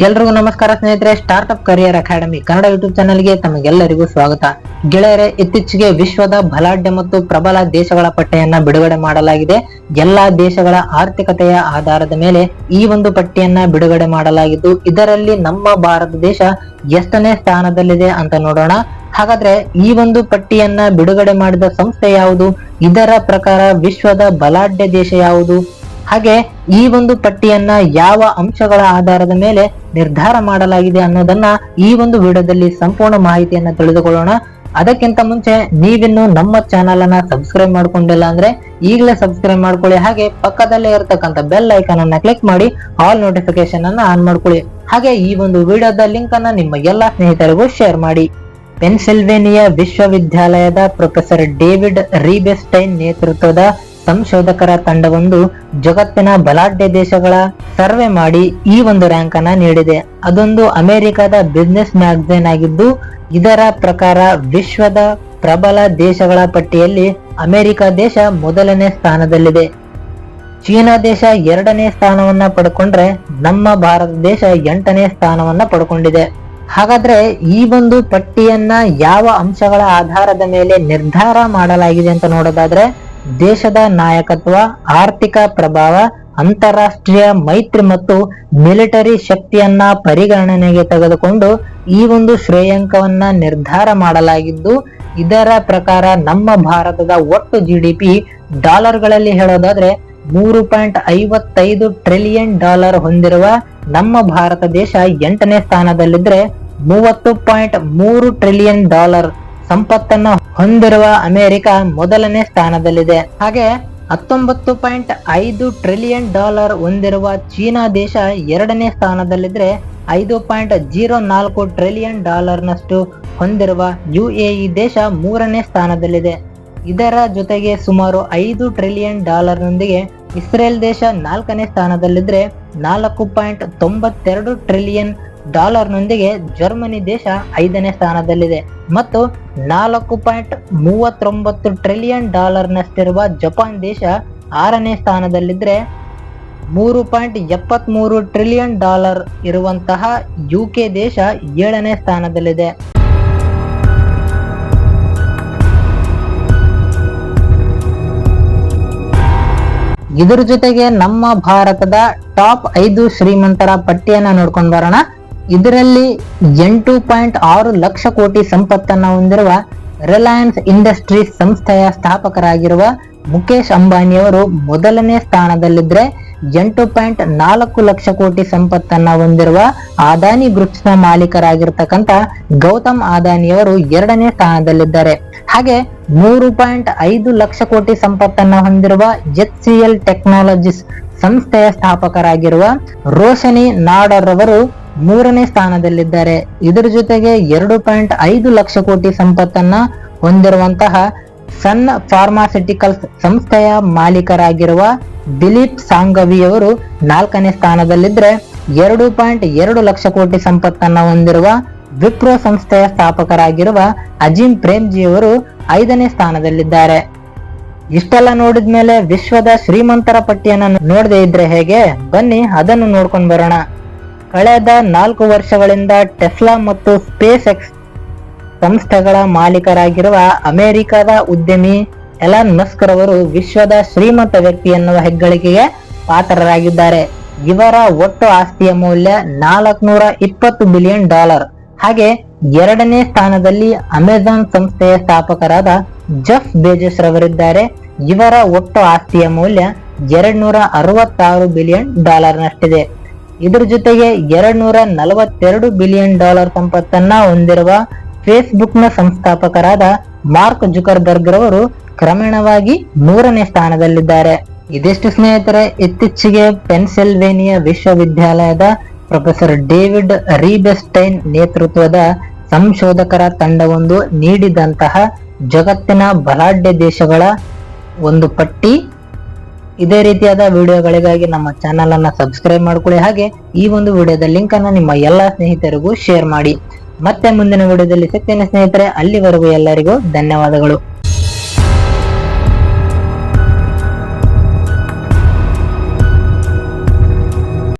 ಎಲ್ರಿಗೂ ನಮಸ್ಕಾರ ಸ್ನೇಹಿತರೆ startup career academy Kannada YouTube ಚಾನೆಲ್ಗೆ ತಮಗೆಲ್ಲರಿಗೂ ಸ್ವಾಗತ. ಗೆಳೆಯರೆ, ಇತ್ತೀಚೆಗೆ ವಿಶ್ವದ ಬಲಾಢ್ಯ ಮತ್ತು ಪ್ರಬಲ ದೇಶಗಳ ಪಟ್ಟಿಯನ್ನ ಬಿಡುಗಡೆ ಮಾಡಲಾಗಿದೆ. ಎಲ್ಲಾ ದೇಶಗಳ ಆರ್ಥಿಕತೆಯ ಆಧಾರದ ಮೇಲೆ ಈ ಒಂದು ಪಟ್ಟಿಯನ್ನ ಬಿಡುಗಡೆ ಮಾಡಲಾಗಿದ್ದು, ಇದರಲ್ಲಿ ನಮ್ಮ ಭಾರತ ದೇಶ ಎಷ್ಟನೇ ಸ್ಥಾನದಲ್ಲಿದೆ ಅಂತ ನೋಡೋಣ. ಹಾಗಾದ್ರೆ ಈ ಒಂದು ಪಟ್ಟಿಯನ್ನ ಬಿಡುಗಡೆ ಮಾಡಿದ ಸಂಸ್ಥೆ ಯಾವುದು? ಇದರ ಪ್ರಕಾರ ವಿಶ್ವದ ಬಲಾಢ್ಯ ದೇಶ ಯಾವುದು? ಹಾಗೆ ಈ ಒಂದು ಪಟ್ಟಿಯನ್ನ ಯಾವ ಅಂಶಗಳ ಆಧಾರದ ಮೇಲೆ ನಿರ್ಧಾರ ಮಾಡಲಾಗಿದೆ ಅನ್ನೋದನ್ನ ಈ ಒಂದು ವಿಡಿಯೋದಲ್ಲಿ ಸಂಪೂರ್ಣ ಮಾಹಿತಿಯನ್ನ ತಿಳಿದುಕೊಳ್ಳೋಣ. ಅದಕ್ಕಿಂತ ಮುಂಚೆ ನೀವಿನ್ನು ನಮ್ಮ ಚಾನಲ್ ಅನ್ನ ಸಬ್ಸ್ಕ್ರೈಬ್ ಮಾಡ್ಕೊಂಡಿಲ್ಲ ಅಂದ್ರೆ ಈಗಲೇ ಸಬ್ಸ್ಕ್ರೈಬ್ ಮಾಡ್ಕೊಳ್ಳಿ. ಹಾಗೆ ಪಕ್ಕದಲ್ಲೇ ಇರತಕ್ಕಂತ ಬೆಲ್ ಐಕನ್ ಅನ್ನ ಕ್ಲಿಕ್ ಮಾಡಿ ಆಲ್ ನೋಟಿಫಿಕೇಶನ್ ಅನ್ನ ಆನ್ ಮಾಡ್ಕೊಳ್ಳಿ. ಹಾಗೆ ಈ ಒಂದು ವಿಡಿಯೋದ ಲಿಂಕ್ ಅನ್ನ ನಿಮ್ಮ ಎಲ್ಲಾ ಸ್ನೇಹಿತರಿಗೂ ಶೇರ್ ಮಾಡಿ. ಪೆನ್ಸಿಲ್ವೇನಿಯಾ ವಿಶ್ವವಿದ್ಯಾಲಯದ ಪ್ರೊಫೆಸರ್ ಡೇವಿಡ್ ರೀಬೆಸ್ಟೈನ್ ನೇತೃತ್ವದ ಸಂಶೋಧಕರ ತಂಡವೊಂದು ಜಗತ್ತಿನ ಬಲಾಢ್ಯ ದೇಶಗಳ ಸರ್ವೆ ಮಾಡಿ ಈ ಒಂದು ರ್ಯಾಂಕ್ ಅನ್ನ ನೀಡಿದೆ. ಅದೊಂದು ಅಮೆರಿಕದ ಬಿಸ್ನೆಸ್ ಮ್ಯಾಗಝೀನ್ ಆಗಿದ್ದು, ಇದರ ಪ್ರಕಾರ ವಿಶ್ವದ ಪ್ರಬಲ ದೇಶಗಳ ಪಟ್ಟಿಯಲ್ಲಿ ಅಮೆರಿಕ ದೇಶ ಮೊದಲನೇ ಸ್ಥಾನದಲ್ಲಿದೆ. ಚೀನಾ ದೇಶ ಎರಡನೇ ಸ್ಥಾನವನ್ನ ಪಡ್ಕೊಂಡ್ರೆ ನಮ್ಮ ಭಾರತ ದೇಶ ಎಂಟನೇ ಸ್ಥಾನವನ್ನ ಪಡ್ಕೊಂಡಿದೆ. ಹಾಗಾದ್ರೆ ಈ ಒಂದು ಪಟ್ಟಿಯನ್ನ ಯಾವ ಅಂಶಗಳ ಆಧಾರದ ಮೇಲೆ ನಿರ್ಧಾರ ಮಾಡಲಾಗಿದೆ ಅಂತ ನೋಡೋದಾದ್ರೆ ದೇಶದ ನಾಯಕತ್ವ, ಆರ್ಥಿಕ ಪ್ರಭಾವ, ಅಂತಾರಾಷ್ಟ್ರೀಯ ಮೈತ್ರಿ ಮತ್ತು ಮಿಲಿಟರಿ ಶಕ್ತಿಯನ್ನ ಪರಿಗಣನೆಗೆ ತೆಗೆದುಕೊಂಡು ಈ ಒಂದು ಶ್ರೇಯಾಂಕವನ್ನ ನಿರ್ಧಾರ ಮಾಡಲಾಗಿದ್ದು, ಇದರ ಪ್ರಕಾರ ನಮ್ಮ ಭಾರತದ ಒಟ್ಟು ಜಿಡಿಪಿ ಡಾಲರ್ಗಳಲ್ಲಿ ಹೇಳೋದಾದ್ರೆ ಮೂರು ಪಾಯಿಂಟ್ ಐವತ್ತೈದು ಟ್ರಿಲಿಯನ್ ಡಾಲರ್ ಹೊಂದಿರುವ ನಮ್ಮ ಭಾರತ ದೇಶ ಎಂಟನೇ ಸ್ಥಾನದಲ್ಲಿದ್ರೆ ಮೂವತ್ತು ಪಾಯಿಂಟ್ ಮೂರು ಟ್ರಿಲಿಯನ್ ಡಾಲರ್ ಸಂಪತ್ತನ್ನ ಹೊಂದಿರುವ ಅಮೆರಿಕ ಮೊದಲನೇ ಸ್ಥಾನದಲ್ಲಿದೆ. ಹಾಗೆ ಹತ್ತೊಂಬತ್ತು ಪಾಯಿಂಟ್ ಐದು ಟ್ರಿಲಿಯನ್ ಡಾಲರ್ ಹೊಂದಿರುವ ಚೀನಾ ದೇಶ ಎರಡನೇ ಸ್ಥಾನದಲ್ಲಿದ್ರೆ ಐದು ಪಾಯಿಂಟ್ ಜೀರೋ ನಾಲ್ಕು ಟ್ರಿಲಿಯನ್ ಡಾಲರ್ನಷ್ಟು ಹೊಂದಿರುವ ಯು ದೇಶ ಮೂರನೇ ಸ್ಥಾನದಲ್ಲಿದೆ. ಇದರ ಜೊತೆಗೆ ಸುಮಾರು ಐದು ಟ್ರಿಲಿಯನ್ ಡಾಲರ್ನೊಂದಿಗೆ ಇಸ್ರೇಲ್ ದೇಶ ನಾಲ್ಕನೇ ಸ್ಥಾನದಲ್ಲಿದ್ದರೆ ನಾಲ್ಕು ಪಾಯಿಂಟ್ ತೊಂಬತ್ತೆರಡು ಟ್ರಿಲಿಯನ್ ಡಾಲರ್ನೊಂದಿಗೆ ಜರ್ಮನಿ ದೇಶ ಐದನೇ ಸ್ಥಾನದಲ್ಲಿದೆ ಮತ್ತು ನಾಲ್ಕು ಪಾಯಿಂಟ್ ಮೂವತ್ತೊಂಬತ್ತು ಟ್ರಿಲಿಯನ್ ಡಾಲರ್ನಷ್ಟಿರುವ ಜಪಾನ್ ದೇಶ ಆರನೇ ಸ್ಥಾನದಲ್ಲಿದ್ದರೆ ಮೂರು ಪಾಯಿಂಟ್ ಎಪ್ಪತ್ತ್ಮೂರು ಟ್ರಿಲಿಯನ್ ಡಾಲರ್ ಇರುವಂತಹ ಯು ಕೆ ದೇಶ ಏಳನೇ ಸ್ಥಾನದಲ್ಲಿದೆ. ಇದರ ಜೊತೆಗೆ ನಮ್ಮ ಭಾರತದ ಟಾಪ್ ಐದು ಶ್ರೀಮಂತರ ಪಟ್ಟಿಯನ್ನ ನೋಡ್ಕೊಂಡು ಬರೋಣ. ಇದರಲ್ಲಿ ಎಂಟು ಪಾಯಿಂಟ್ ಆರು ಲಕ್ಷ ಕೋಟಿ ಸಂಪತ್ತನ್ನು ಹೊಂದಿರುವ ರಿಲಯನ್ಸ್ ಇಂಡಸ್ಟ್ರೀಸ್ ಸಂಸ್ಥೆಯ ಸ್ಥಾಪಕರಾಗಿರುವ ಮುಖೇಶ್ ಅಂಬಾನಿಯವರು ಮೊದಲನೇ ಸ್ಥಾನದಲ್ಲಿದ್ದರೆ ಎಂಟು ಪಾಯಿಂಟ್ ನಾಲ್ಕು ಲಕ್ಷ ಕೋಟಿ ಸಂಪತ್ತನ್ನ ಹೊಂದಿರುವ ಅದಾನಿ ಗ್ರೂಪ್ಸ್ನ ಮಾಲೀಕರಾಗಿರ್ತಕ್ಕಂತ ಗೌತಮ್ ಅದಾನಿಯವರು ಎರಡನೇ ಸ್ಥಾನದಲ್ಲಿದ್ದಾರೆ. ಹಾಗೆ ಮೂರು ಪಾಯಿಂಟ್ ಐದು ಲಕ್ಷ ಕೋಟಿ ಸಂಪತ್ತನ್ನ ಹೊಂದಿರುವ ಎಚ್ ಸಿ ಎಲ್ ಟೆಕ್ನಾಲಜೀಸ್ ಸಂಸ್ಥೆಯ ಸ್ಥಾಪಕರಾಗಿರುವ ರೋಶನಿ ನಾಡರ್ ಅವರು ಮೂರನೇ ಸ್ಥಾನದಲ್ಲಿದ್ದಾರೆ. ಇದರ ಜೊತೆಗೆ ಎರಡು ಪಾಯಿಂಟ್ ಐದು ಲಕ್ಷ ಕೋಟಿ ಸಂಪತ್ತನ್ನ ಹೊಂದಿರುವಂತಹ ಸನ್ ಫಾರ್ಮಾಸ್ಯುಟಿಕಲ್ಸ್ ಸಂಸ್ಥೆಯ ಮಾಲೀಕರಾಗಿರುವ ದಿಲೀಪ್ ಸಾಂಗವಿ ಅವರು ನಾಲ್ಕನೇ ಸ್ಥಾನದಲ್ಲಿದ್ದರೆ ಎರಡು ಪಾಯಿಂಟ್ ಎರಡು ಲಕ್ಷ ಕೋಟಿ ಸಂಪತ್ತನ್ನ ಹೊಂದಿರುವ ವಿಪ್ರೋ ಸಂಸ್ಥೆಯ ಸ್ಥಾಪಕರಾಗಿರುವ ಅಜಿಂ ಪ್ರೇಮ್ಜಿ ಅವರು ಐದನೇ ಸ್ಥಾನದಲ್ಲಿದ್ದಾರೆ. ಇಷ್ಟೆಲ್ಲ ನೋಡಿದ್ಮೇಲೆ ವಿಶ್ವದ ಶ್ರೀಮಂತರ ಪಟ್ಟಿಯನ್ನು ನೋಡದೆ ಇದ್ರೆ ಹೇಗೆ? ಬನ್ನಿ, ಅದನ್ನು ನೋಡ್ಕೊಂಡ್ ಬರೋಣ. ಕಳೆದ ನಾಲ್ಕು ವರ್ಷಗಳಿಂದ ಟೆಸ್ಲಾ ಮತ್ತು ಸ್ಪೇಸ್ ಎಕ್ಸ್ ಸಂಸ್ಥೆಗಳ ಮಾಲೀಕರಾಗಿರುವ ಅಮೆರಿಕದ ಉದ್ಯಮಿ ಎಲಾನ್ ಮಸ್ಕ್ ರವರು ವಿಶ್ವದ ಶ್ರೀಮಂತ ವ್ಯಕ್ತಿ ಎನ್ನುವ ಹೆಗ್ಗಳಿಕೆಗೆ ಪಾತ್ರರಾಗಿದ್ದಾರೆ. ಇವರ ಒಟ್ಟು ಆಸ್ತಿಯ ಮೌಲ್ಯ ನಾಲ್ಕನೂರ ಇಪ್ಪತ್ತು ಬಿಲಿಯನ್ ಡಾಲರ್. ಹಾಗೆ ಎರಡನೇ ಸ್ಥಾನದಲ್ಲಿ ಅಮೆಜಾನ್ ಸಂಸ್ಥೆಯ ಸ್ಥಾಪಕರಾದ ಜಫ್ ಬೇಜಸ್ ರವರಿದ್ದಾರೆ. ಇವರ ಒಟ್ಟು ಆಸ್ತಿಯ ಮೌಲ್ಯ ಎರಡ್ ನೂರ ಅರವತ್ತಾರು ಬಿಲಿಯನ್ ಡಾಲರ್ನಷ್ಟಿದೆ. ಇದ್ರ ಜೊತೆಗೆ ಎರಡ್ ನೂರ ನಲವತ್ತೆರಡು ಬಿಲಿಯನ್ ಡಾಲರ್ ಸಂಪತ್ತನ್ನ ಹೊಂದಿರುವ ಫೇಸ್ಬುಕ್ನ ಸಂಸ್ಥಾಪಕರಾದ ಮಾರ್ಕ್ ಜುಕರ್ಬರ್ಗ್ ರವರು ಕ್ರಮೇಣವಾಗಿ ಮೂರನೇ ಸ್ಥಾನದಲ್ಲಿದ್ದಾರೆ. ಇದಿಷ್ಟು ಸ್ನೇಹಿತರೆ, ಇತ್ತೀಚೆಗೆ ಪೆನ್ಸಿಲ್ವೇನಿಯಾ ವಿಶ್ವವಿದ್ಯಾಲಯದ ಪ್ರೊಫೆಸರ್ ಡೇವಿಡ್ ರೀಬೆಸ್ಟೈನ್ ನೇತೃತ್ವದ ಸಂಶೋಧಕರ ತಂಡವೊಂದು ನೀಡಿದಂತಹ ಜಗತ್ತಿನ ಬಲಾಢ್ಯ ದೇಶಗಳ ಒಂದು ಪಟ್ಟಿ ಇದೇ ರೀತಿಯಾದ ವಿಡಿಯೋಗಳಿಗಾಗಿ ನಮ್ಮ ಚಾನೆಲ್ ಅನ್ನ ಸಬ್ಸ್ಕ್ರೈಬ್ ಮಾಡ್ಕೊಳ್ಳಿ. ಹಾಗೆ ಈ ಒಂದು ವಿಡಿಯೋದ ಲಿಂಕ್ ಅನ್ನ ನಿಮ್ಮ ಎಲ್ಲಾ ಸ್ನೇಹಿತರಿಗೂ ಶೇರ್ ಮಾಡಿ. ಮತ್ತೆ ಮುಂದಿನ ವಿಡಿಯೋದಲ್ಲಿ ಸಿಗ್ತೇನೆ ಸ್ನೇಹಿತರೆ, ಅಲ್ಲಿವರೆಗೂ ಎಲ್ಲರಿಗೂ ಧನ್ಯವಾದಗಳು.